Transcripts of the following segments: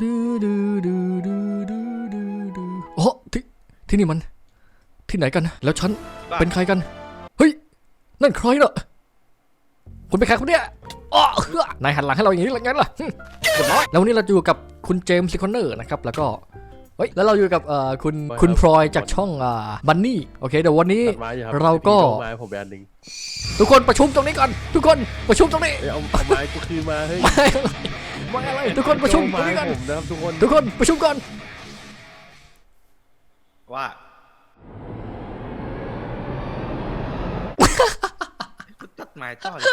ดูดูดูดูดูดูดูโอ้ที่ที่นี่มัน ที่ไหนกัน แล้วฉันเป็นใครกัน เฮ้ย นั่นใครเน่ะคุณเป็นใครคนเนี้ยอ้อเฮ้อนายหันหลังให้เราอย่างนี้หรือไงล่ะหึเรียบร้อยแล้ววันนี้เราอยู่กับคุณเจมส์ซิคอนเนอร์นะครับแล้วก็เฮ้ยแล้วเราอยู่กับเอ่อคุณไม่ครับคุณพลอยจากช่องอ่าบันนี่โอเคเดี๋ยววันนี้ตัดไม้อยู่ครับเราก็พี่ต้องไม้ผมแบนหนึ่งทุกคนประชุมตรงนี้ก่อน ทุกคนประชุมตรงนี้เอ้ยเอาเอาไม้กูคืนมาเฮ้ย ไม่อะไรไม่อะไรทุกคนประชุมตรงไม้นี้ก่อนผมนะครับทุกคนทุกคนประชุมก่อน ว่าตัดหมายต่อเลย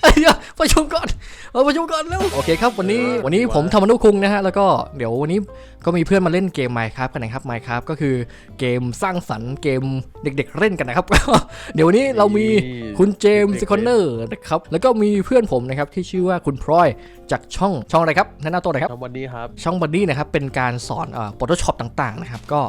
ไอ้ เหี้ยประชุมก่อนเอาประชุมก่อนแล้วโอเคครับวันนี้วันนี้ผมธรรมนุคุงนะฮะแล้วก็เดี๋ยววันนี้ก็มีเพื่อนมาเล่นเกม Minecraft กันนะครับ Minecraft ก็คือเกมสร้างสรรค์เกมเด็ก ๆ เล่นกันนะครับ เดี๋ยววันนี้เรามีคุณเจมส์ซิคอนเนอร์นะครับแล้วก็มีเพื่อนผมนะครับที่ชื่อว่าคุณพลอยจากช่องช่องอะไรครับแนะนำตัวหน่อยครับทำวันนี้ครับช่องบันดี้นะครับเป็นการสอนเอ่อ Photoshop ต่างๆนะครับก็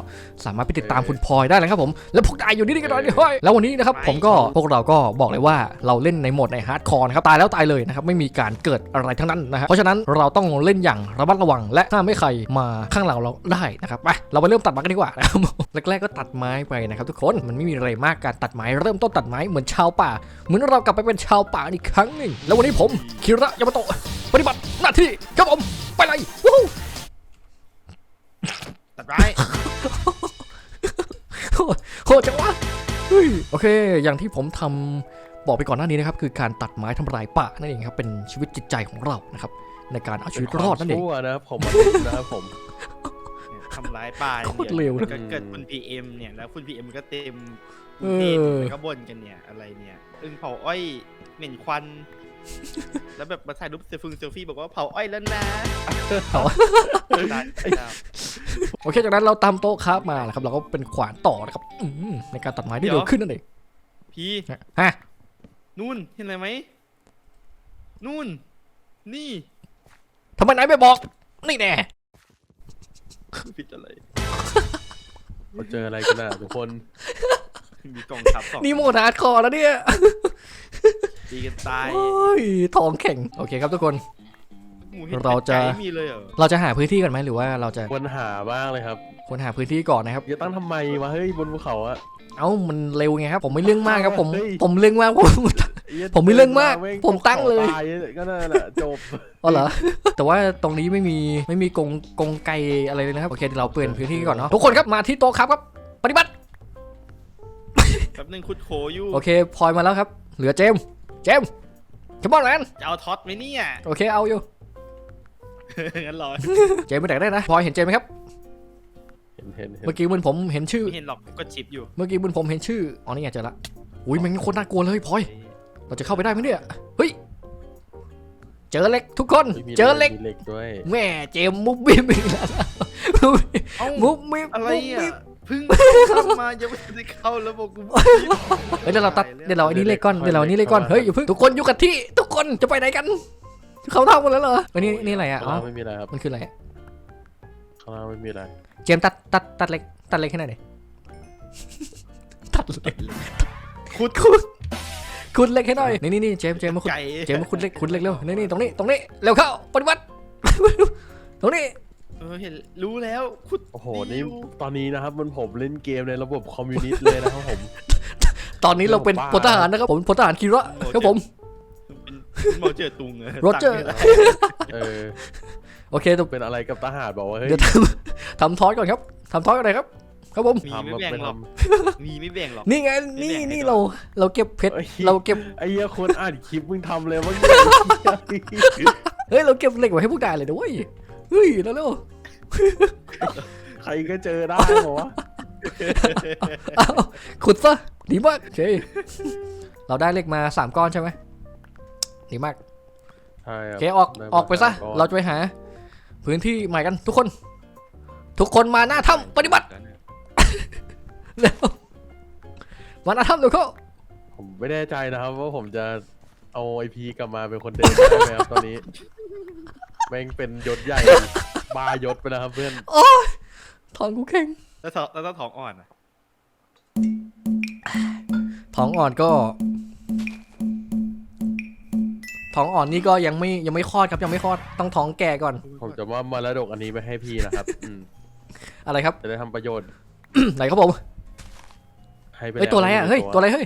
สามารถไปติดตามคุณพลอยได้เลยครับผมแล้วพวกนายอยู่นี่กันหน่อยดิเฮ้ยแล้ววันนี้นะครับผมก็พวกเราก็บอกเลยว่าเราเล่นในโหมดในฮาร์ดคอร์นะครับตายแล้วตายเลยนะครับไม่มีการเกิดอะไรทั้งนั้นนะฮะเพราะฉะนั้นเราต้องเล่นอย่างระมัดระวัง และห้ามไม่ใครมาข้างหลังเราได้นะครับไปเราไปเริ่มตัดไม้กันดีกว่านะครับแรกๆก็ตัดไม้ไปนะครับทุกคนมันไม่มีอะไรมากการตัดไม้เริ่มต้นตัดไม้เหมือนชาวป่า เหมือนเรากลับไปเป็นชาวป่าอีกครั้งหนึ่งแล้ววันนี้ผมคิระยามาโตะปฏิบัติหน้าที่ครับผมไปเลยวู้ฮู้ตัดไม้โหโหดจังวะเฮ้ยโอเค อย่างที่ผมทำ บอกไปก่อนหน้านี้นะครับคือการตัดไม้ทำลายป่านั่นเองครับเป็นชีวิตจิตใจของเรานะครับในการเอาชีวิตรอดนั่นเองชั่วนะครับผมนะครับผมทำร้ายป่าโคตรเร็วก็เกิดคุณ PM เนี่ยแล้วคุณ PM ก็เต็มเออเทศแล้วก็บ่นกันเนี่ยอะไรเนี่ยอึงเผาอ้อยเหม็นควัน แล้วแบบมาถ่ายรูปเซลฟงเซลฟี่บอกว่าเผาอ้อยแล้วนะเผาได้ได้โอเคจากนั้นเราตามโต๊ะครับมานะครับ เราก็เป็นขวานต่อนะครับอืมในการตัดไม้ที่เร็วขึ้นนั่นเองพี่ฮะ นู่นเห็นอะไรไหมนู่น นี่ทำไมนายไม่บอก นี่แน่ผิดอะไรเราเจออะไรกันนะทุกคน มีกล่องทับสองนี่โหมดฮาร์ดคอร์แล้วเนี่ยตีกันตาย โอ้ยท้องแข็ง โอเคครับทุกคน หมูเห็ดเราจะ ไก่มีเลยเหรอเราจะหาพื้นที่กันไหมหรือว่าเราจะควรหาบ้างเลยครับควรหาพื้นที่ก่อนนะครับ อย่าตั้งทำไมวะเฮ้ยบนภูเขาอะ เอ้ามันเร็วไงครับ ผมไม่เรื่องมากครับ ผมเฮ้ย ผมเรื่องมากผมไอ้หี้ยผมมีเรื่องมากดินผมตั้งเลยภูขาตายก็นั่นแหละจบ อ๋อเหรอ แต่ว่าตรงนี้ไม่มีไม่มีกรงกรงไกอะไรเลยนะครับโอเคเดี๋ยวเราเปลี่ยนพื้นที่ก่อนเนาะทุกคนครับมาที่โต๊ะครับครับ ปฏิบัติแป๊บนึงคุดโคอยู่โอเคพลอยมาแล้วครับ เหลือเจมส์เจมส์ขมอนแมนจะเอาท็อตไหมเนี่ยโอเคเอาอยู่ งั้นรอเจมส์ไปไหนได้นะพลอยเห็นเจมส์ไหมครับ เห็นเห็นเห็นเมื่อกี้มันผมเห็นชื่อ ไม่เห็นหรอกก็ชิปอยู่เมื่อกี้มันผมเห็นชื่อ อ๋อนี่ไงเจอละ อุ้ยแมันโคตรน่ากลัวเลยพลอย เราจะเข้าไปได้ไหมเนี่ย เฮ้ย เจอเหล็กทุกคน ฮ้ยมีเจอเหล็ก มีเหล็กด้วยแม่เจมส์มุบบิบอีกแล้วนะมุบบิบเอ้ามุบบิบอะไรมุบอะบิบเพึ่งเข้ามายังไม่ได้เข้าแล้วบอกกูเฮ้ยเดี๋ยวเราตัดเดี๋ยวเราอันนี้เลยก่อนเดี๋ยวเราอันนี้เลยก่อนเฮ้ยอย่าเพิ่งทุกคนอยู่กับที่ทุกคนจะไปไหนกัน เขาเท่ากันแล้วเหรออันนี้นี่อะไรอะข้างอ๋อล่างไม่มีอะไรครับมันคืออะไรอะข้างล่างไม่มีอะไรเจมส์ตัดตัดตัดเล็กตัดเล็กให้หน่อยดิ ตัดเล็กขุดคุณคุณเล็กให้หน่อยนี่นี่นี่เจมส์เจมส์มาคุณไก่เจมส์มาคุณเล็กคุณเล็กเร็วนี่นี่ตรงนี้ตรงนี้เร็วเข้าปฏิบัติ ตรงนี้ เออเห็นรู้แล้วขุด โอ้โหนี่ตอนนี้นะครับมันผมเล่นเกมในระบบคอมมิวนิสต์เลยนะครับผม ตอนนี้เราเป็นบ้าพลทหารนะครับผมพลทหารคีระครับผม เป็นโมเจอร์ตุงอะโรเจอร์สั่งเออโอเคเดี๋ยวเป็นอะไรกับทหารบอกว่าเฮ้ยเดี๋ยวทำทำทอสก่อนครับทำทอสก่อนเลยครับ ครับผม มีทำไม่แบบแบ่งไม่หรอกทมีไม่แบ่งหรอก นี่ไงไม่นี่แบ่งให้นี่ก่อนเราเราเก็บเพชรเอ้ย เราเก็บำไอ้เหี้ยคนอ่านคลิปมึงทำเลยว่าเฮ้ยเราเก็บเหล็กไว้ให้พวกนายเลยนะเว้ยเฮ้ยแล้วเร็วใครก็เจอได้บอกว่าๆอ้าวขุดซะดีมากโอเคเราได้เหล็กมาสามก้อนใช่ไหม ดีมากใช่โอครับเคออกได้มาออกไปซะสามก้อนเราจะไปหา พื้นที่ใหม่กันทุกคน ทุกคนมาหน้าถ้ำปฏิบัติเร็วมาหน้าถ้ำเดี๋ยวเข้าผมไม่แน่ใจนะครับว่าผมจะเอาไอพีกลับมาเป็นคนเดิมได้ไหมครับตอนนี้แม่งเป็นยศใหญ่บายศไปแล้วครับเพื่อนโอ้ยท้องกูแข็งแล้วท้องแล้วท้องอ่อนอะท้องอ่อนก็ ท้องอ่อนนี่ก็ยังไม่ยังไม่คลอดครับยังไม่คลอดต้องท้องแก่ก่อน ผมจะว่ามรดกอันนี้ไปให้พี่นะครับอืมอะไรครับ จะได้ทำประโยชน์ ไหนครับผมให้ไปเฮ้ยตัวอะไรอะเฮ้ยตัวอะไรเฮ้ย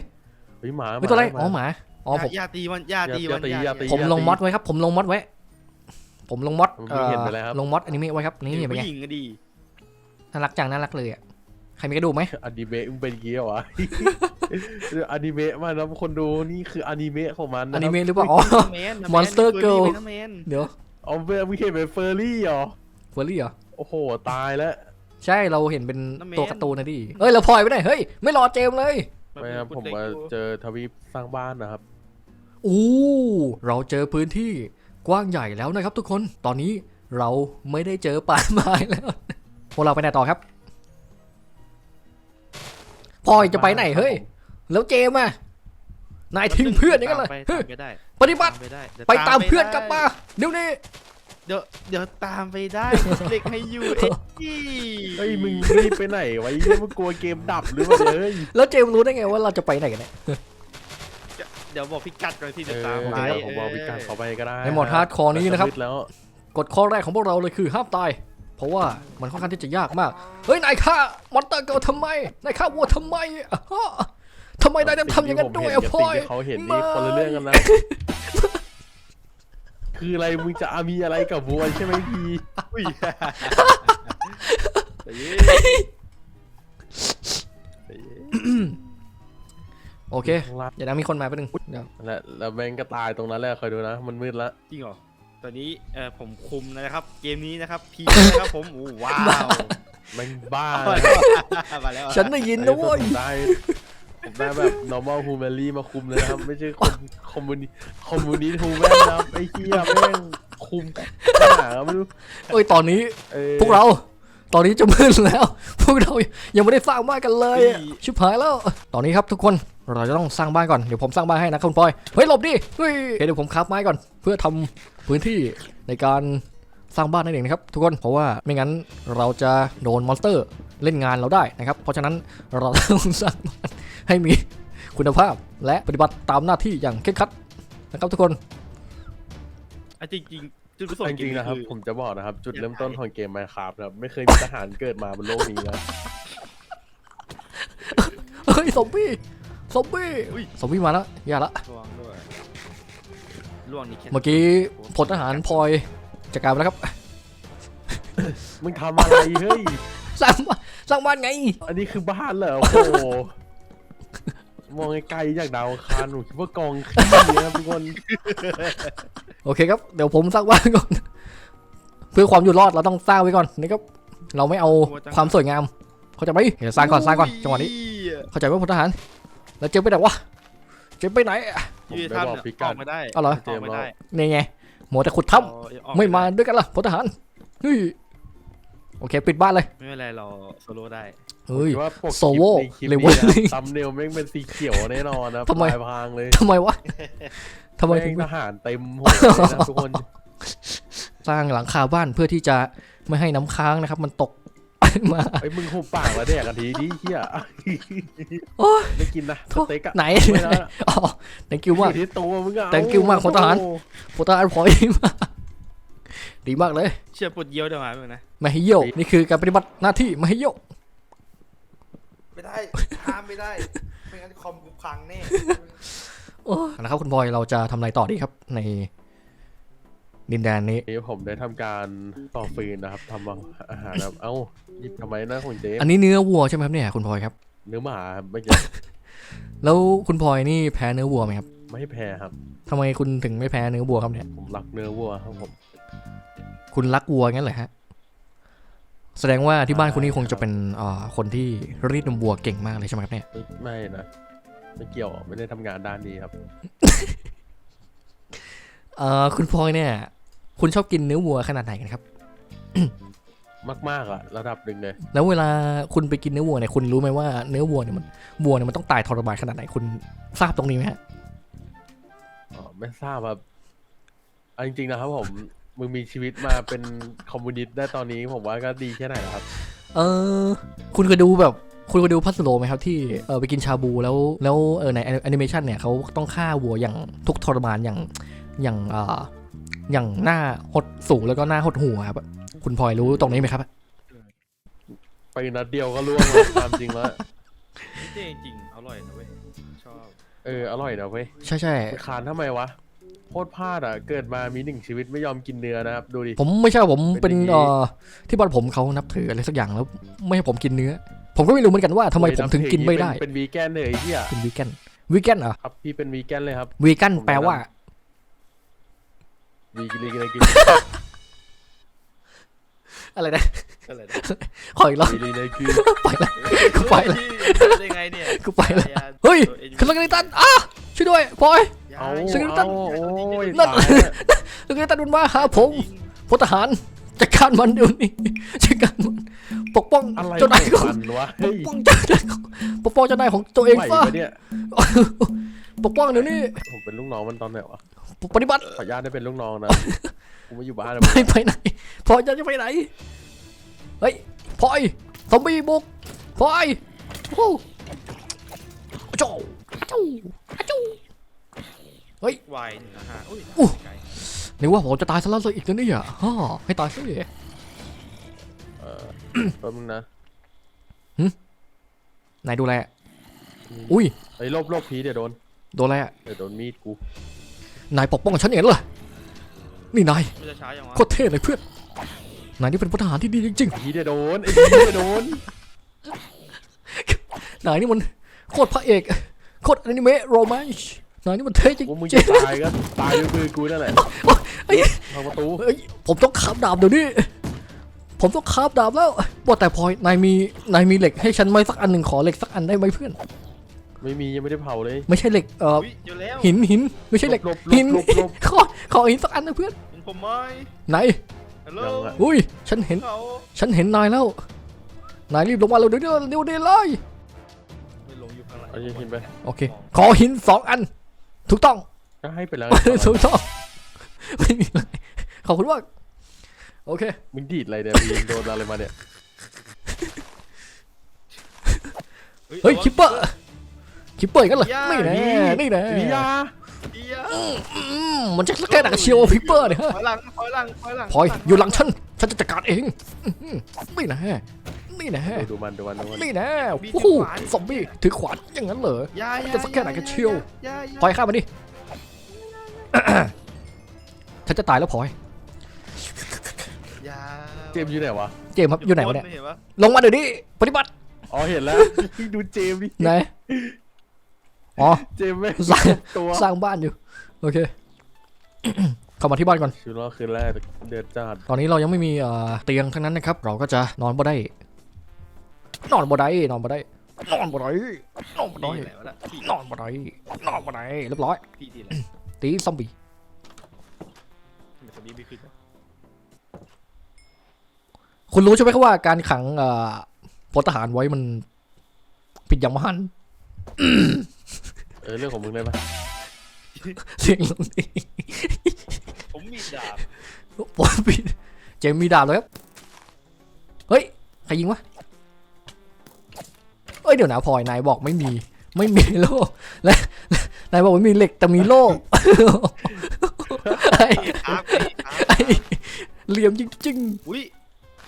เฮ้ยหมาเฮ้ยตัวอะไรหอ๋อหมาอ๋อผมอย่าตีมันอย่าตีอย่ามันตีอย่าอย่าตีผมลงมอดไว้ครับ ผมลงมอดไว้ ผมลงมอดผมเอ่อเห็นไปแล้วครับลงมอดอนิเมะไว้ครับนี่เป็นผู้ไงหญิงก็ดีน่ารักจังน่ารักเลยอะใครมีกระดูกไหมอนิเมะมึงเป็นอย่างงี้เหรอวะ อนิเมะมาแล้วคนดูนี่คืออนิเมะของมันอนะนิครับเมะหรือเปล่าอ๋อแมน Monster Girl แมนเดี๋ยวเอาเบมึงเห็นเป็นเฟอร์รี่เหรอเฟอร์รี่เหรอโอ้โหตายแล้วใช่เราเห็นเป็นตัวการ์ตูนนะดิเฮ้ยเราพลอยไปไหนเฮ้ยไม่รอเจมส์เลยไม่ครับผมมาเจอทวีปสร้างบ้านนะครับอู้เราเจอพื้นที่กว้างใหญ่แล้วนะครับ ทุกคนตอนนี้เราไม่ได้เจอป่าไม้แล้วพวกเราไปไหนต่อครับพลอยจะไปไหนเฮ้ย แล้วเจมส์อะนายทิ้งเพื่อนอย่างนั้นเลยตามไปเฮ้ยตามไปได้ปฏิบัติตามไปได้เดี๋ยวไปตามไปเพื่อนได้กลับมาเดี๋ยวนี้เดี๋ยวเดี๋ยวตามไปได้เล็กให้อยู่เอ็ดจี้เฮ้ยมึงรีบไปไหนไวะไอ้เหี้ยมึงกลัวเกมดับหรือเปล่าเฮ้ยแล้วเจมส์รู้ได้ไงว่าเราจะไปไหนกันเนี่ยเดี๋ยวบอกพิกัดก่อนที่เอจะอตามไปเดี๋ยวผมบอกพิการเขาไปก็ได้ในโหมดฮาร์ดคอร์นี้นะครับมืดแล้วกฎข้อแรกของพวกเราเลยคือห้ามตาย เพราะว่ามันค่อนข้างที่จะยากมาก เฮ้ยนายฆ่ามอนเตอร์เกิลทำไมนายฆ่าวัวทำไมอะฮะ ทำไมนายต้องทำอย่างนั้นด้วยอะพลอยสิ่งที่เขาเห็นนี่คนละเรื่องกันนะคืออะไรมึงจะมีอะไรกับวัวใช่ไหมพี่อุ้ยใจเย็นใจเย็นโอเคอย่านะมีคนมาไปหนึ่งเดี๋ยวและแล้วแม่งก็ตายตรงนั้นแหละคอยดูนะ มันมืดละจริงเหรอตอนนี้เออผมคุมนะครับ เกมนี้นะครับพีนะครับผมอู้ว้าวแม่งบ้ามานะแล้วมาแล้วฉันได้ยินนะเว้ย ผมได้ผมได้แบบ normal humanly มาคุมเลยนะครับ ไม่ใช่คนคอมมูนิคอมมูนิสต์ฮูแมนนะครับไอ้เหี้ยแม่งคุมหาไม่รู้เอ้ยตอนนี้ออพวกเรา ตอนนี้จะมืดแล้ว พวกเรายังไม่ได้สร้างบ้านกันเลยอะชิบหายแล้ว ตอนนี้ครับทุกคนเราจะต้องสร้างบ้านก่อนเดี๋ยวผมสร้างบ้านให้นะคุณพลอยเฮ้ยหลบดิเฮ้ยเดี๋ยวผมคราฟไม้ก่อน เพื่อทำพื้นที่ในการสร้างบ้านนั่นเองนะครับ ทุกคนเพราะว่าไม่งั้นเราจะโดนมอนสเตอร์เล่นงานเราได้นะครับเพราะฉะนั้นเราต้องสร้างบ้าน ให้มีคุณภาพและปฏิบัติตามหน้าที่อย่างเคร่งครัดนะครับทุกคน อะจริงๆจุดประสงค์จริงๆนะครับอผมจะบอกนะครับ จุดเริ่มต้นของเกม Minecraft นะครับ ไม่เคยมีทหารเกิดมาบนโลกนี้นะเฮ้ยซอมบี้ซอมบี้ซอมบี้มาแล้วอย่าละ ล่วงด้วยล่วงนี่แค่เมื่อกี้พลทหารพลอยจัดการไปแล้วครับ มึงทำอะไรเฮ้ย สร้างบ้านสร้างบ้านไง อันนี้คือบ้านเหรอโอ้โห มองไกลๆจากดาวอังคารหนูคิดว่ากองขี้นะครับทุกคนโอเคครับ เดี๋ยวผมสร้างบ้านก่อน เพื่อความอยู่รอดเราต้องสร้างไว้ก่อนนี่ครับ เราไม่เอาความสวยงาม เข้าใจไหมเดี๋ยวสร้างก่อนสร้างก่อนจังหวะนี้ เข้าใจไหมพลทหาร แล้วเจมไปไหนวะ เจมไปไหนอะผมยืดได้ถ้ำบอกเนี่ยพิอกัอดกไม่ได้เอาเหรอออกไม่ได้นี่ไงหมดแต่ขุดถ้ออกำไม่มาด้วยกันล่ะพลทหารเฮ้ย โอเค ปิดบ้านเลย ไม่เป็นไรเราโซโล่ได้ เฮ้ยคิดว่าปกคลิปโซโว่ในคลิปเลเวนี้ลลิ่งนะซัมเนลแม่งเป็นสีเขียวแน่นอนนะทำไม ปลายพรางเลยทำไมวะทำไมถึแม่งงทหารเต็มหัวเลยนะทุกคน สร้างหลังคาบ้านเพื่อที่จะไม่ให้น้ำค้างนะครับ มันตก มาไอ้ยมึงหุบปากแล้วแดกกันทีดิเฮียโอ้ยไม่กินนะสโถ่เต็กอะไหนไม่นะอ๋อ thank you อมากยู่ที่ตัวมึงอะ Thank you มากพลทหาร โอ้โโปรตานพอยมาก ดีมากเลย เชื่อปวดเยี่ยวเดี๋ยวมาเพื่อนนะมาฮิโยนี่คือการปฏิบัติหน้าที่มาฮิโยไม่ได้ห้ามไม่ได้ ไม่งั้นคอมกูพังแน่โอ้นะครับคุณพลอยเราจะทำอะไรต่อดีครับ ในดินแดนนี้ นี่ผมได้ทำการต่อฟืนนะครับทำอาหารนะครับเอ้าหยิบทำไมนะของเจ๊อันนี้เนื้อวัวใช่ไหมครับเนี่ยคุณพลอยครับ เนื้อหมาครับไม่ใช่แล้วคุณพลอยนี่แพ้เนื้อวัวไหมครับไม่ให้แพ้ครับ ทำไมคุณถึงไม่แพ้เนื้อวัวครับเนี่ยผมรักเนื้อวัวครับผม คุณรักวัวงั้นเหรอฮะ แสดงว่าที่บ้านคุณนี่คงจะเป็นเอ่อคนที่รีดนมวัวเก่งมากเลยใช่ไหมครับเนี่ย ไม่ไม่นะไม่เกี่ยวไม่ได้ทำงานด้านนี้ครับ เอ่อคุณพลอยเนี่ย คุณชอบกินเนื้อวัวขนาดไหนกันครับ มากๆอะระดับหนึ่งเลยแล้วเวลาคุณไปกินเนื้อวัวเนี่ยคุณรู้ไหมว่าเนื้อวัวเนี่ยมันวัวเนี่ยมันต้องตายทรมานขนาดไหนคุณทราบตรงนี้ไหมฮะ อ๋อไม่ทราบครับเอาจริงๆนะครับผม มึงมีชีวิตมาเป็นคอมมูนิสต์ได้ตอนนี้ผมว่าก็ดีแค่ไหนครับ เออ คุณเคยดูแบบ คุณเคยดูพัสโลไหมครับที่เออไปกินชาบูแล้วแล้วเออในแอนิเมชันเนี่ยเขาต้องฆ่าวัวอย่างทุกข์ทรมานอย่างอย่างเอ่ออย่างหน้าหดสูงแล้วก็หน้าหดหัวครับ คุณพลอยรู้ตรงนี้ไหมครับ ไปนัดเดียวก็ล่วงแล้วตามจริงแล้วจริงจริงๆอร่อยนะเว้ย ชอบ เอออร่อยนะเว้ยใช่ใช่ไปคานทำไมวะ โคตรพลาดอะ เกิดมามีหนึ่งชีวิตไม่ยอมกินเนื้อนะครับ ดูดิ ผมไม่ใช่ว่าผมเป็เป็นนอย่างนี้ เอ่อที่บ้านผมเขานับถืออะไรสักอย่างแล้ว ไม่ให้ผมกินเนื้อ ผมก็ไม่รู้เหมือนกันว่าทำไมผมถึงกินไม่ได้เป็นเป็นวีแกนเลยไอ้เหี้ยเป็นวีแกนวีแกนเหรอครับพี่เป็นวีแกนเลยครับวีแกนผมแปลว่า วีกินอะไรกินอะไรนะ อะไรนะขออีกรอบวีลีเลยคือไปละกูไปละ ได้ไงเนี่ยกูไปละยาเฮ้ยตัวขึ้นรถกันตันอ้าช่วยด้วยพลอยยา เอาซึ่งตั้เอางโอ้ยนั่น ตายแล้วรถกันตันมันมาหาผมพลทหารจัดการมันเดี๋ยวนี้จัดการมันปกป้องอะไรเจ้านายขขอองงมันวะปเฮ้ยกป้องเจ้านายของปกป้องเจ้านายของตัวเองไหวซะปะเนี่ยปกป้องเดี๋ยวนี้ผมเป็นลูกน้องมันตอนไหนวะปฏิบัติขออนุญาตได้เป็นลูกน้องนะกูไม่อยู่บ้านแล้วไปไปไหนพลอยจะไปไหนเฮ้ยพลอยซอมบี้บุกพลอยโอ้โหโจ้โจ้โจ้ วายหนึ่งอาหารอุ้ยอู้ไก่นึกว่าผมจะตายซะแล้วเลยอีกแล้วเนี่ยฮ่าให้ตายสิเออแป๊บนึงนะนายดูแลอุ้ยไอ้ยลบลบพีเดี๋ยวโดน โดนแลเดี๋ยวโดนมีดกู นายปกป้องฉันเองเหรอนี่นายไม่จะช้ายังวะโคตรเท่เลยเพื่อน นายนี่เป็นพลทหารที่ดีจริงพีเดี๋ยวโดนไอ้พีเดี๋ยวโดนๆนายนี่มันโคตรพระเอก โคตรอนิเมะโรแมนต์ นายนี่มันเท่จริงว่ามึงจริจะงตายก็ตายด้วยมือกูนั่นแหละเฮ้ยทางประตูเฮ้ยผมต้องคาบดาบเดี๋ยวนี้ผมต้องคาบดาบแล้วว่าแต่พลอยนายมีนายมีเหล็กให้ฉันไหมสักอันหนึ่งขอเหล็กสักอันได้ไหมเพื่อน ไม่มียังไม่ได้เผาเลย ไม่ใช่เหล็กเอ่ออุ้ยอยู่แล้วหินหินไม่ใช่เหล็กลบลบลบหินลบลบขอขอหินสักอันนะเพื่อนเห็นผมไหมไหนฮัลโหลยังอะอุ้ยฉันเห็นเขาฉันเห็นนายแล้วนายรีบลงมาเร็วเดี๋ยวเดี๋ยวเดี๋ยวเดี๋ยวเลยไม่ลงอยู่ข้างหลังเอายิงหินไปโอเคขอหินสองอัน ถูกต้องก็ให้ไปแล้วถูกต้องไม่มีอะไรขอบคุณมากโอเคมึงดีดอะไรเนี่ยพีโดนอะไรมาเนี่ยเฮ้ยคิปเปอร์คิปเปอร์กันเหรอไม่แน่นี่แน่พียาเดียวอืมมันจะแค่หนักเชียวคิปเปอร์เนี่ยฮะถอยหลังถอยหลังถอยหลังพลอยอยู่หลังฉันฉันจะจัดการเองอื้อหือไม่แน่ ไม่แน่ดูมันดูมันดูมันไม่แน่โอ้โหซอมบี้ถือขวานอย่างนั้นเหรอยาจะสักแค่ไหนกันเชียวยาาพลอยข้ามมาดิฉันจะตายแล้วพลอยยาเจมส์อยู่ไหนวะเจมส์ครับอยู่ไหนวะเนี่ยม่เห็นปะลงมาเดี๋ยวนี้ปฏิบัติอ๋อเห็นแล้วดูเจมส์ดิไหนอ๋อเจมส์ไม่งสร้างตัวสร้างบ้านอยู่โอเคเข้ามาที่บ้านก่อนชีวิตรอดคืนแรกเดือดจัดตอนนี้เรายังไม่มีเอ่อเตียงทั้งนั้นนะครับ เราก็จะนอนบ่ได้ นอนบ่ได้นอนบ่ได้นอนบ่ได้นอนบ่ได้พี่ไหนวะล่ะพี่นอนบ่ได้นอนบ่ได้เรียบร้อย พี่ที่ไหนตีซอมบี้ทำไมตอนนี้ไม่ขึ้นวะคุณรู้ใช่ไหมครับว่าการขังเอ่อพลทหารไว้มันผิดอย่างมหันต์เออเรื่องของมึงได้ปะเสียงลงนี่ผมมีดาบปอผิดเจมส์มีดาบเลยครับ เฮ้ย ใครยิงวะเอ้ยเดี๋ยวนะพลอยนายบอกไม่มี ไม่มีโล่และและนายบอกไม่มีเหล็กแต่มีโล่ไอ้ครับพี่ครับไอ้เหลี่ยมจริงอุ้ย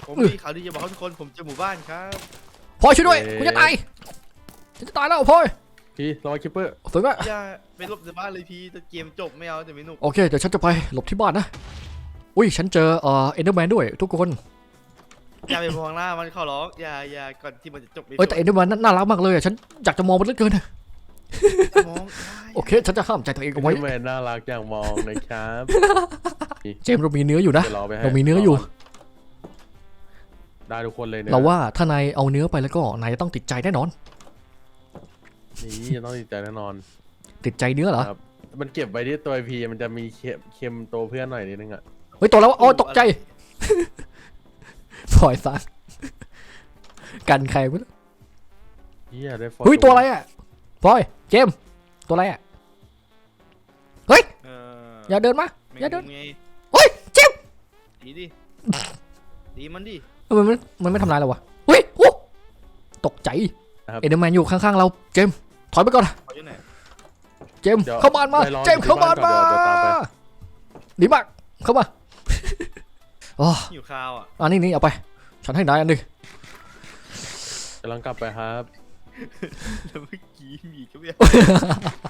ผมมีข่าวดีจะบอกให้ทุกคนผมเจอหมู่บ้านครับๆพลอยช่วยด้วยกูจะตายฉันจะตายแล้วพลอยพี่รอคิปเปอร์สวยมากอย่าไปหลบในบ้านเลยพี่แต่เกมจบไม่เอาแต่ไม่หนุกโอเคเดี๋ยวฉันจะไปหลบที่บ้านนะอุ้ยฉันเจอเอ่อเอ็นเดอร์แมนด้วยทุกคน อย่าไปมองหน้ามันเข้าร้องอย่าอย่าก่อนที่มันจะจบไม่เอ้ยแต่เอ็นเดอร์แมนน่ารักมากเลยอะฉันอยากจะมองมันเหลือเกินอะมองโอเค ฉันจะห้ามใจตัวเองเอาไว้แมนน่ารักอย่างมองนะครับเจมส์เรามีเนื้ออยู่นะ เดี๋ยวรอไปให้เรามีเนื้ออยู่ ได้ทุกคนเลยเนี่ยเราว่าถ้านายเอาเนื้อไปแล้วก็นายจะต้องติดใจแน่นอน นี่ต้องติดใจแน่นอน ติดใจเนื้อเหรอ ครับ มันเก็บไว้ที่ตัวพีมันจะมีเค็มเค็มตัวเพื่อนหน่อยนิดนึงอะเฮ้ยตัวแล้วอ๋อตกใจ ปล่อยซะกันใครวะเฮียได้ฟเฮ้ยตัวอะไรอะพลอยเจมส์ตัวอะไรอะเอออย่าเดินมาแมงอย่าเดินมุมไงเฮ้ยเจมส์ดีดิดีมันดิทำไมมันมันไม่ทำร้ายเราวะเฮ้ยโอ้ตกใจนะครับเอ็นเดอร์แมนอยู่ข้างๆเราเจมส์ถอยไปก่อนเขาอยู่ไหนเจมส์เดี๋ยวเข้าบ้านมาไปรอเจมส์เข้าบ้านมาเดี๋ยวเดี๋ยวตามไปดีมากเข้ามา อ๋อหิวข้าวอะอันนี้นี่เอาไป ฉันให้นายอันหนึงกำลังกลับไปครับ แล้วเมื่อกี้มีก็ไม่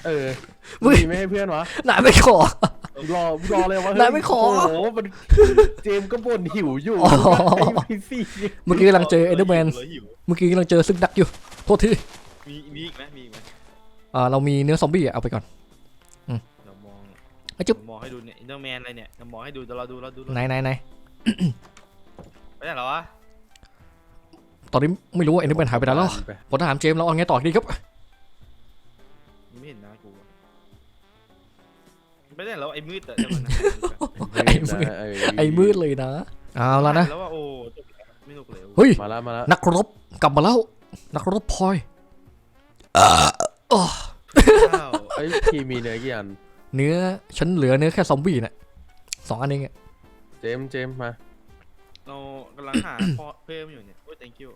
เออมึงมีไม่ให้เพื่อนวะนายไม่ขอ รอรอเลยวะนายไม่ขอ โอ้โหมันเจมส์ก็บ่นหิวอยู่อ๋อ ไอ้พีซี่เมื่อกี้กำลังเจอเอเดอร์แมนหิวเมื่อกี้กำลังเจอซึกดักอยู่ โทษที มีมีอีกไหมมีอีกไหมอ่า เรามีเนื้อซอมบี้อะเอาไปก่อน เรามองไอ้จุ๊บมองให้ดูเนี่ยอินเตอร์แมนอะไรเนี่ยเรามองให้ดูเดี๋ยวเราดูเราดูเราไหนไหนไหน ไปไหนแล้ววะตอนนี้ไม่รู้ว่าเอเดอร์แมนหายไปไหนแล้วพลทหารเจมส์เราเอาไงต่อดีครับยังไม่เห็นหน้ากูอะไปไหนแล้วไอ้มืดแต่จะมันนะไอ้มืดเออไอ้มืดเลยนะเอาแล้วนะแล้วว่าโอ้จบแล้วไม่หนุกเลยเฮ้ยมาแล้วมาแล้วนักรบกลับมาแล้วนักรบพลอยอ่าอ้อข้าวไอ้ยพี่มีเนื้อกี่อันเนื้อฉันเหลือเนื้อแค่ซอมบี้น่ะสองอันเองอะ เจมส์เจมส์มา เรากำลังหา พอเพิ่มอยู่เนี่ยโอ้ย thank you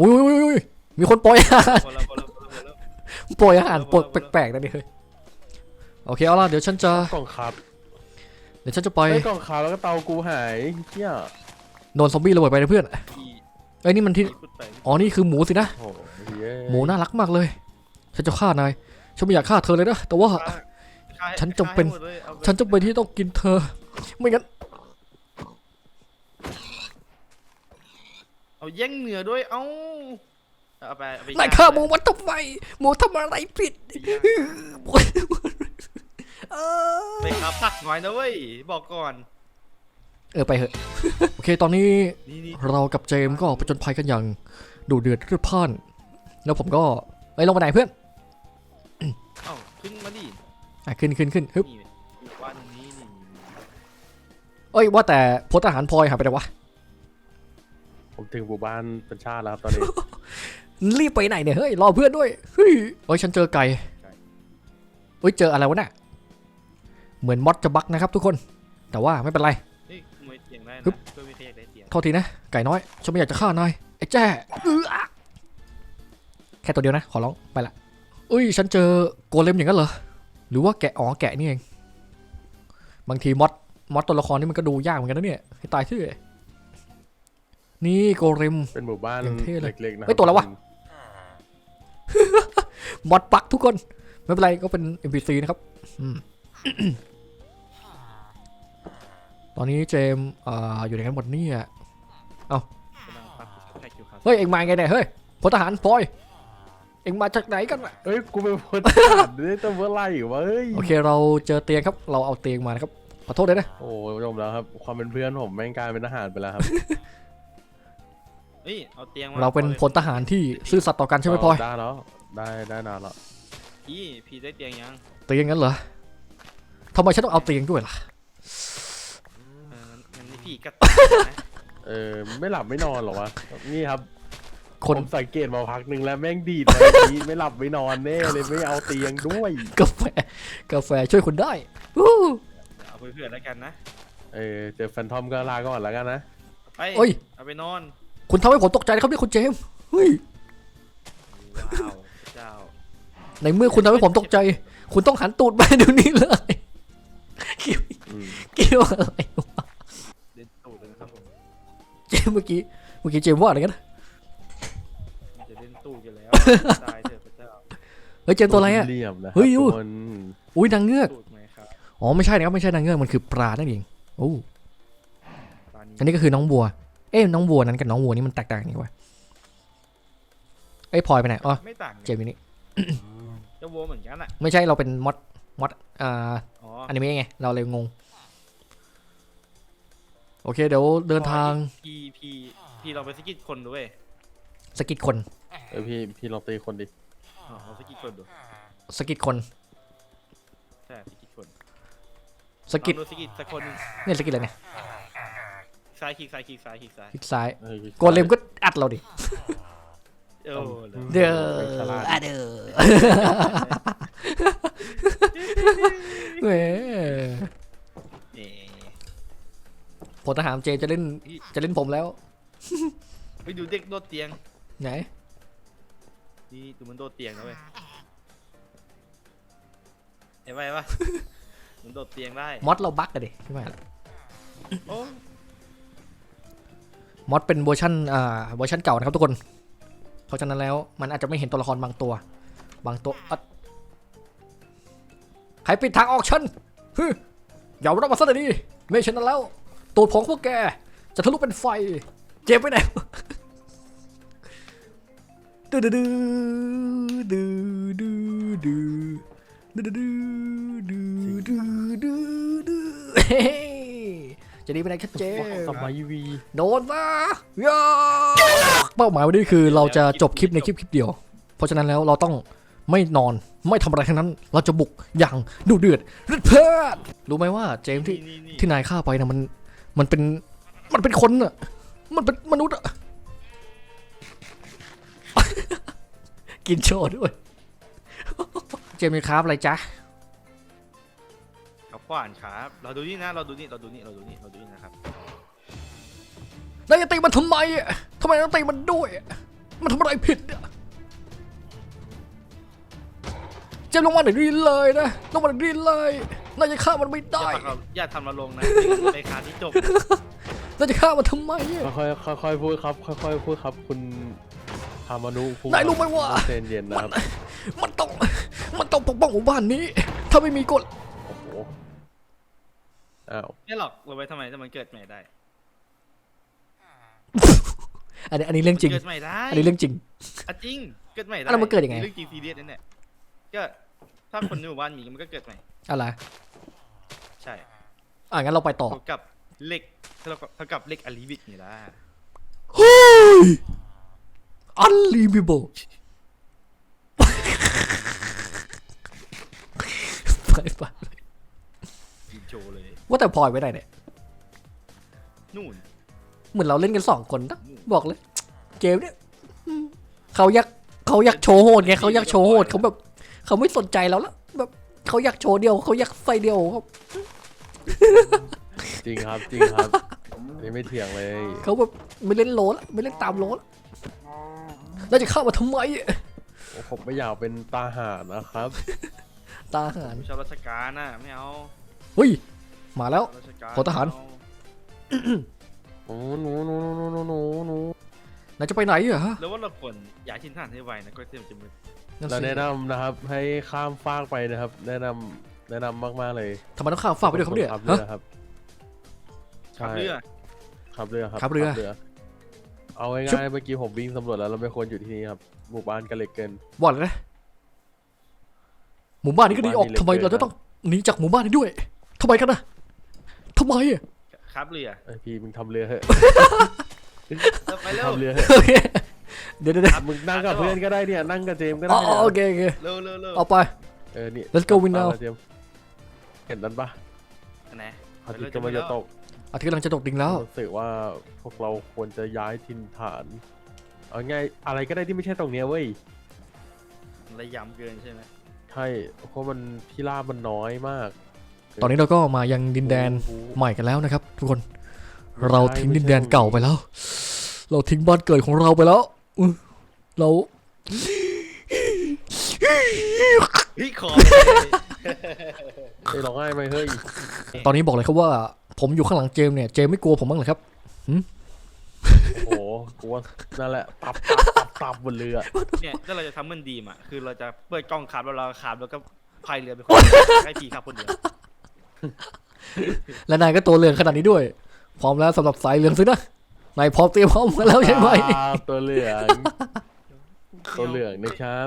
อุ้ยอุ้ยอุ้ยอุ้ยมีคนปล่อยอาหารพอแล้วพอแล้วพอแล้วพอแล้ว ปล่อยอาหารปลดแปลกๆนะนี่เฮ้ยโอเคเอาล่ะเดี๋ยวฉันจะกล่องครับเดี๋ยวฉันจะไปไอ้ยกล่องขาวแล้วก็เตากูหายเฮียโดนซอมบี้ระเบิดไปนะเพื่อนพี่เอ้ยนี่มันที่พี่พูดไปอ๋อนี่คือหมูสินะโอ้โหเหี้ยหมูน่ารักมากเลย ฉันจะฆ่านายฉันไม่อยากฆ่าเธอเลยนะแต่ว่า ฆ่าฆ่าฉันจำเป็น ฆ่าให้หมดลยอาไปฉันจำเป็นที่ต้องกินเธอ ไม่งั้น เอาแย่งเนื้อด้วย เอ้า เอาไปเอาไปนายฆ่าหมูมันทำไมหมูทำอะไรผิดเออไปครับผักหน่อยนะเว้ย บอกก่อน เออไปเถอะ โอเคตอนนี้นี่นี่เรากับเจมส์ก็ประจนภัยกันอย่างดูเดือดเลือดพล่าน แล้วผมก็เอ้ยลงไปไหนเพื่อนเอ้าขึ้นมาดิอะขึ้นขึ้นขึ้นฮึบนี่อยู่บ้านนี้นี่เอ้ยว่าแต่พลทหารพลอยหายไปไหนวะ ผมถึงหมู่บ้านเป็นชาติแล้วครับตอนนี้ รีบไปไหนเนี่ยเฮ้ยรอเพื่อนด้วยเฮ้ยเอ้ยฉันเจอไก่เอ้ยเจออะไรวะน่ะเหมือนมอดจะบักนะครับทุกคน แต่ว่าไม่เป็นไรเฮ้ยขโมยเตียงได้นะฮึบเพื่อไม่ใครอยากได้เตียงโทษทีนะไก่น้อยฉันไม่อยากจะฆ่านายไอ้แจ้อื้ออะแค่ตัวเดียวนะ ขอร้องไปละอุ้ยฉันเจอโกเลมอย่างนั้นเหรอหรือว่าแกะอ๋อแกะนี่เองบางทีมอดมอดตัวละครนี่มันก็ดูยากเหมือนกันนะเนี่ยให้ตายชื่อ นี่โกเลมเป็นหมู่บ้านอย่างเท่เลยเล็กๆนะเฮ้ยตัวอะไรวะ มอดปักทุกคน ไม่เป็นไรก็เป็น NPC นะครับอืม ตอนนี้เจมส์อ่าอยู่ในกันหมดเนี่ยกำลังปักแพ็กอยู่ครับเฮ้ยเอ็งมาไงเนี่ยเฮ้ยพลทหารพลอย เอ็งมาจากไหนกันวะเฮ้ยกูเป็นคนทหารได้แต่เมื่อไหร่วะเฮ้ยโอเค เราเจอเตียงครับ เราเอาเตียงมานะครับขอโทษด้วยนะ โอ้ยจบแล้วครับ ความเป็นเพื่อนผมแม่งกลายเป็นทหารไปแล้วครับ เฮ้ยเอาเตียงมาเราเป็นพลทหารที่ซื่อสัตย์ต่อกันใช่ไหมพลอยได้แล้วได้ได้นานแล้วพี่พี่ได้เตียงยังเตียงงั้นเหรอทำไมฉันต้องเอาเตียงด้วยล่ะเอองั้นนี่พี่กัดนะเออไม่หลับไม่นอนเหรอวะนี่ครับคนผมสังเกตมาพักหนึ่งแล้วแม่งดีดมาอย่างนี้ไม่หลับไม่นอนแน่เลยไม่เอาเตียงด้วยกาแฟกาแฟช่วยคุณได้วู้เอาไปเพื่อนแล้วกันนะเออเจอแฟนทอมก็ลาก่อนแล้วกันนะไปเอ้ยเอาไปนอน คุณทำให้ผมตกใจนะครับเนี่ยคุณเจมส์เฮ้ยว้าวพระเจ้าในเมื่อคุณทำให้ผมตกใจ คุณต้องหันตูดไปเดี๋ยวนี้เลยเกี่ยวอืมเกี่ยวอะไรวะเล่นตูดเลยนะครับผมเจมส์เมื่อกี้เมื่อกี้เจมส์ว่าอะไรกันนะมันจะเล่นตูดอยู่แล้วตายเถอะพระเจ้าเฮ้ยเจมส์ตัวอะไรอะเหลี่ยมนะครัเฮ้ยทุอู้กคนอุ้ยนางเงือกตูดไหมครับอ๋อไม่ใช่นะครับไม่ใช่นางเงือกมันคือปลานั่นเองโอ้ตอนนี้อันนี้ก็คือน้องวัว เอ๊ะน้องวัวนั้นกับน้องวัวนี่มันแตกต่างกันยังไงวะเอ้ยพลอยไปไหนอ๋อไม่ต่างเจมส์อยู่นี่จะวัวเหมือนกันอะไม่ใช่เราเป็นมอดมอดอ่าอ๋ออนิเมะไงเราเลยงง โอเคเดี๋ยวเดินทางพี่พี่พี่เราไปสกิดคนด้วยสกิดคนเออพี่พี่ลองตีคนดิอ๋อเราสกิดคนดูสกิดคนใช่สกิดคนสกิดลองดูสกิดสักคนหนึ่งเนี่ยสกิดอะไรเนี่ย ซ้ายคลิกซ้ายคลิกซ้ายคลิกซ้ายคลิกซ้ายเออโกเลมก็อัดเราดิ เออเด้อฉลาดอะเด้อแหมเอ๊ะพลทหารเจจะเล่นจะเล่นผมแล้ว ไปดูเด็กโดดเตียงไหนนี่ดูมันโดดเตียงนะเว้ยเห็นไหมวะมันโดดเตียงได้มอดเราบั๊กกันดิใช่ไหมล่ะโอ้ มอดเป็นเวอร์ชันอ่าเวอร์ชันเก่านะครับทุกคน เพราะฉะนั้นแล้วมันอาจจะไม่เห็นตัวละครบางตัว บางตัวใครปิดทางออกฉันฮึอย่ารับมาซะเลยดิไม่เช่นนั้นแล้ว ตูดของพวกแก จะทะลุเป็นไฟ เจ็บไปไหนดูดูดูดูดูดูดูดูดูดูดูดูเฮ้ จะดีไปไหนครับเจมสมัยวีโดนนะย่าเป้าหมายวันนี้คือเราจะจบคลิปในคลิปคลิปเดียว เพราะฉะนั้นแล้วเราต้องไม่นอนไม่ทำอะไรทั้งนั้น เราจะบุกอย่างดุเดือดเลือดเพื่อนรู้ไหมว่าเจมส์ที่นี่นี่ที่นายฆ่าไปนะมันมันเป็นมันเป็นคนอะมันเป็นมนุษย์อะกินโชว์ด้วย เจมส์มีครับอะไรจ๊ะกับ ขวานครับ เราดูนี่นะ เราดูนี่ เราดูนี่ เราดูนี่ เราดูนี่นะครับนายจะตีมันทำไมอะทำไมต้องตีมันด้วยอะมันทำอะไรผิดอะเจมส์ลงมาเดี๋ยวนี้เลยนะ ลงมาเดี๋ยวนี้เลยนายจะฆ่ามันไม่อย่าได้ผลักเราอย่าทำเราลงนะไปคาที่จบนายจะฆ่ามันทำไมอะ ค่อยๆค่อยๆพูดครับ ค่อยๆพูดครับ คุณฮามานุคุงนายรู้ไหมว่าเซนเย็นนะครับ มันต้อง มันต้องปกป้องหมู่บ้านนี้ ถ้าไม่มีกฎโอ้โหอ้าวไม่หรอกเราไว้ทำไมถ้ามันเกิดใหม่ได้อันนี้อันนี้เรื่องจริง เกิดใหม่ได้อันนี้เรื่องจริง อะจริงเกิดใหม่ได้อะแล้วมันเกิดยังไง เรื่องจริงซีเรียสนั่นแหละก็ถ้าคนในหมู่บ้านมีมันก็เกิดใหม่ อะไรใช่อะงั้นเราไปต่อเท่ากับเหล็กเท่ากับเท่ากับเหล็กอลิบิกนี่ละเฮ้ย unbelievable ไปไปกินโชว์เลย ว่าแต่พลอยไว้ไหนเนี่ยนู่นเหมือนเราเล่นกันสองคนนะบอกเลยเกมเนี่ยอืมเขาอยากเขาอยากโชว์โหดไงเขาอยากโชว์โหดเขาแบบเขาไม่สนใจเราแล้วแบบเขาอยากโชว์เดียวเขาอยากไฟเดียวเขาจริงครับจริงครับอันนี่ไม่เถียงเลย เขาแบบไม่เล่นโลแล้วไม่เล่นตามโลแล้วแล้วจะเข้ามาทำไมผมไม่อยากเป็นตาห่านนะครับ ตาหารชาวราชการน่ะไม่เอาเฮ้ย มาแล้วราชการพลทหารเอโอ้หนูหนูหนูหนูหนูหนูนายจะไปไหนอะฮะแล้วว่าเราควรย้ายถิ่นฐานให้ไวนะก็เต็มจะมืดนั่นเราสิแนะนำนะครับ ให้ข้ามฟากไปนะครับ แนะนำแนะนำมากๆเลยทำไมต้องข้ามฝากไปด้วยครับเนี่ยขับเรืฮะ อครับขับใช่เรือ ขับเรือครับขับเรือ เอาชุบง่ายๆเมื่อกี้ผมวิ่งสำรวจแล้วเราไม่ควรอยู่ที่นี่ครับหมู่บ้านกันเหล็กเกิน บอกเลยนะหมู่บ้านนี้ก็ดีออกหมู่บ้านนี้ทำไมเราเล็กเกินจะต้องหนีจากหมู่บ้านนี้ด้วยทำไมกันนะ ทำไมอะขับเรือไอยพี่มึงทำเรือเถอะเอาไปเร็วทำเรือเถอะโอเคเดี๋ยวเดี๋ยวเดี๋ยวมึงนั่งกับเพื่อนก็ได้เนี่ยนั่งกับเจมส์ก็อ๋ได้อเนี่ยโอเคโอเคเร็วเร็วเร็วเอาไป เออนี่ Let's go win now ตามมาเจมส์เห็นนั้นปะอันไหนอาทิตย์กำลังจะตกอาทิตย์กำลังจะตกดิงแล้ว รู้สึกว่าพวกเราควรจะย้ายถิ่นฐานเอาง่ายอะไรก็ได้ที่ไม่ใช่ตรงเนี้ยเว้ยระยำเกินใช่ไหมใช่เพราะมันที่ราบมันน้อยมาก ตอนนี้เราก็มายังดินแดนใหม่กันแล้วนะครับ ทุกคน เราทิ้งดินแดนเก่าไปแล้ว เราทิ้งบ้านเกิดของเราไปแล้วอุ๊ยเราเฮ้ยขอไอ้ยร้องไห้ไหมเฮ้ย ตอนนี้บอกเลยครับว่า ผมอยู่ข้างหลังเจมส์เนี่ย เจมส์ไม่กลัวผมบ้างเหรอครับโอ้โหกูว่านั่นแหละตับตับตับตับบนเรือเนี่ยถ้าเราจะทำมันดีมอะ คือเราจะเปิดกล้องขับแล้วเราขับแล้วก็พายเรือไปคนให้พีขับคนเดียว และนายก็ตัวเหลืองขนาดนี้ด้วย พร้อมแล้วสำหรับสายเหลืองสินะนายพร้อมเตรียมพร้อมมาแล้วใช่ไหมอ่าตัวเหลือง ตัวเหลืองนะครับ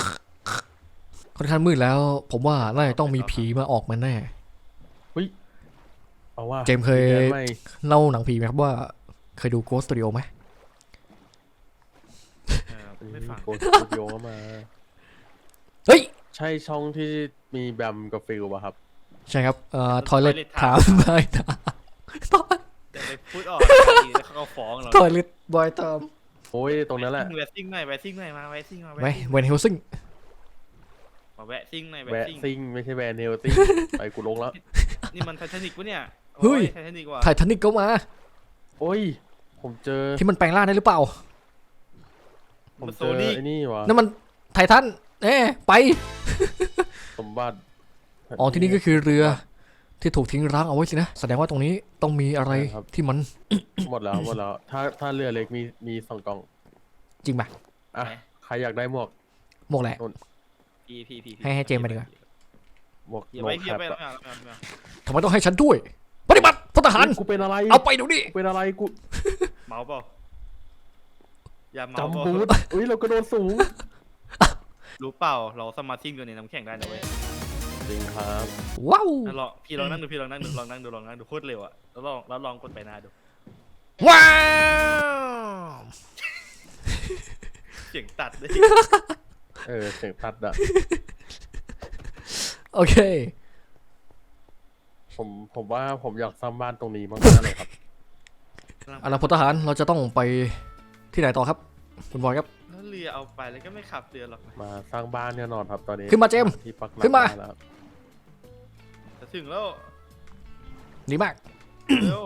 ค่อนข้างมืดแล้ว ผมว่าน่าจะต้องมีผีมาออกมาแน่เอาว่าเจมส์เคยดินแดนใหม่เล่าหนังผีไหมครับว่า เคยดู Ghost Studio ไหมเออไม่ฟังโกสตูดิโอเข้ามา เฮ้ย ใช่ช่องที่มีแบมกับฟิลป่ะครับ ใช่ครับเอ่อทอยเล็ตถามบายถามจะไปพูดออกแล้วเขาก็ฟ้องเราทอยเล็ตบอยถามโอ้ยตรงนั้นแหละ แวะซิ่งหน่อยแวะซิ่งหน่อยมาแวะซิ่งมาไว้เวนเฮลซิงมาแวะซิ่งหน่อยแวะแวะซิ่งซิงไม่ใช่แวนเฮลซิงไปกูลงแล้ว นี่มันไททานิกปะเนี่ยเฮ้ยไททานิกว่ะไททานิกก็มา โอ้ย ผมเจอ ที่มันแปลงร่างได้หรือเปล่า ผมเจอไอ้นี่วะนั่นมันไททันเอ๊ะไป สมบัติ อ๋อที่นี่ก็คือเรือที่ถูกทิ้งร้างเอาไว้สินะ แสดงว่าตรงนี้ต้องมีอะไรใช่ครับ ที่มันหมดแล้วหมดแล้ว ถ้าถ้าเรือเล็กมีมีสองกล่องจริงป่ะอะใครอยากได้หมวก หมวกแหละ พี่พี่พี่ให้ให้เจมส์ไปดีกว่า หมวกเดี๋ยวโนไปแคเดี๋ยวปไปอะไม่เอาไม่เอาไม่เอาทำไมต้องให้ฉันด้วย ปฏิบัติพลทหาร กูเป็นอะไรเอาไปเดี๋ยวนี้กูเป็นอะไรกูเมาเปล่าอย่าเมาจำเปล่าบูทอุ้ยเรากระโดดสูงรู้เปล่าเราสามารถซิ่งกันในน้ำแข็งได้นะเว้ย จริงครับว้าวอะลองพี่ลองนั่งดูพี่ลองนั่งดูลองนั่งดูลองนั่งดูโคตรเร็วอะแล้วลองแล้วลองกดไปหน้าดูว้าวเสียงตัดเลยเออเสียงตัดอะโอเค ผมผมว่าผมอยากสร้างบ้านตรงนี้มากๆเลยครับเอาละพลทหารเราจะต้องไปที่ไหนต่อครับ คุณบอยครับแล้วเรือเอาไปแล้วก็ไม่ขับเรือหรอกนะมาสร้างบ้านแน่นอนครับตอนนี้ขึ้นมาเจมส์ที่ปักหลักขึ้นมา ได้แล้วครับ จะถึงแล้ว ดีมาก เร็ว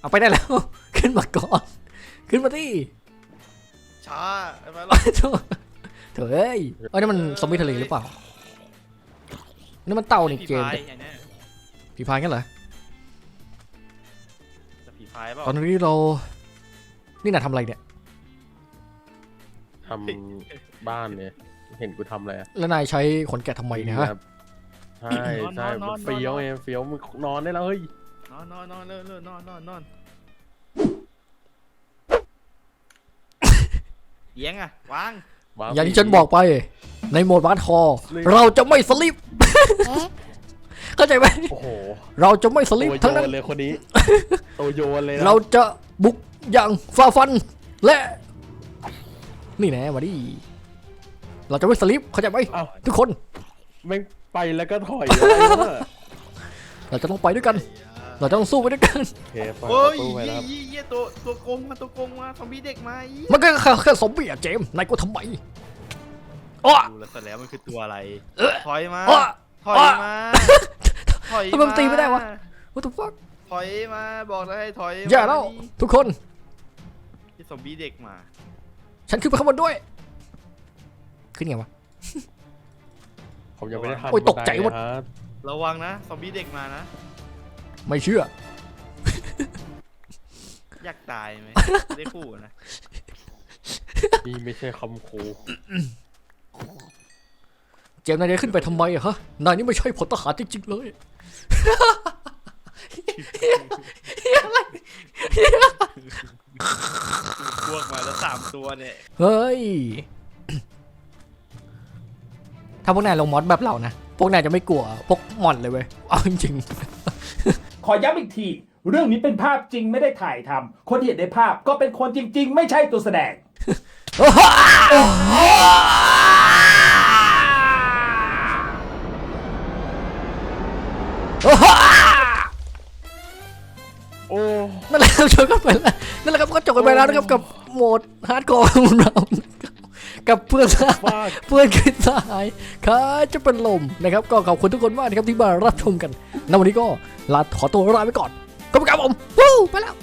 เอาไปได้แล้ว ขึ้นมาก่อน ขึ้นมาที่ช้าไอ้มาหรอกเถอะเถอะเอ้ยเอ้ยนี่มันซอมบี้ทะเลหรือเปล่า นี่มันเต่านี่ผีเกมพายอันเนี้ยผีพายกันเหรอ จะผีพายเปล่าตอนนี้เรา นี่น่ะทำอะไรเนี่ย ทำบ้านเนี่ย เห็นกูทำอะไรอะแล้วนายใช้ขนแกะทำไมเนี่ยฮะ ครับ ใช่ใช่มันเฟี้ยวไงเฟี้ยวมึงนอนได้แล้วเฮ้ยนอนนอนนอนเร็วเร็วนอนนอนนอนเลี้ยงอะวางวางอย่างที่ฉันบอกไป ในโหมดบาร์คอร์เราจะไม่สลิป เข้าใจไหมโอ้โหเราจะไม่สลิปตัวทั้งโยนั้น นเลยคนนี้ตัวโยนเลยนะเราจะบุกอย่างฝ่าฟัน และ นี่แน่มาดิเราจะไม่สลิปเข้าใจไหมเอ้าทุกคนแม่ง ไปแล้วก็ถอยอะไรวะเราจะต้องไปด้วยกัน เราจะต้องสู้ไปด้วยกัน โอเคเปิดโอ้ประยตูไปยี่แล้วครับยี่ยี่ตัวตัวโกงมาตัวโกงมาซอมบี้เด็กมาอีมันก็แค่แค่สมบี้อะเจมส์นายก็ทำไมอ้อ ดูแล้วซะแล้วมันคือตัวอะไรเออถอยมาอ้อถอยมาถอยทำไมมันตีไม่ได้วะ what the fuck ถอยมาบอกแล้วให้ถอยอย่าแล้วทุกคน ที่ซอมบี้เด็กมาฉันขึ้นไปข้างบนด้วย ขึ้นไงวะ ผมยังไม่ได้ทำโอ้ยตกใจหมด บันไนะครับระวังนะซอมบี้เด็กมานะ ไม่เชื่อ อยากตายไหม ได้คู่นะ นี่ไม่ใช่คำคูเจมส์นายจะขึ้นไปทำไมอะฮะ นายนี่ไม่ใช่พลทหารจริงๆเลยพวกมาแล้วสามตัวเนี่ย เฮ้ย ถ้าพวกนายลงมอดแบบเรานะ พวกนายจะไม่กลัวพวกมอนเลยเว้ย เอาจริงขอย้ำอีกที เรื่องนี้เป็นภาพจริงไม่ได้ถ่ายทำคนที่เห็นในภาพก็เป็นคนจริง ๆ ไม่ใช่ตัวแสดง โอ้ๆนั่นแหละครับจบกันไปแล้วนั่นแหละครับก็จบกันไปแล้วนะครับกับโหมดฮาร์ดคอร์ของเรานะครับ กับเพื่อนสหายฟาดเพื่อนขึ้นสหายขาจะเป็นลมนะครับ ก็ขอบคุณทุกคนมากนะครับที่มารับชมกันในวันนี้ก็ลาขอตัวลาไปก่อนขอบคุณครับผมวู้ไปแล้ว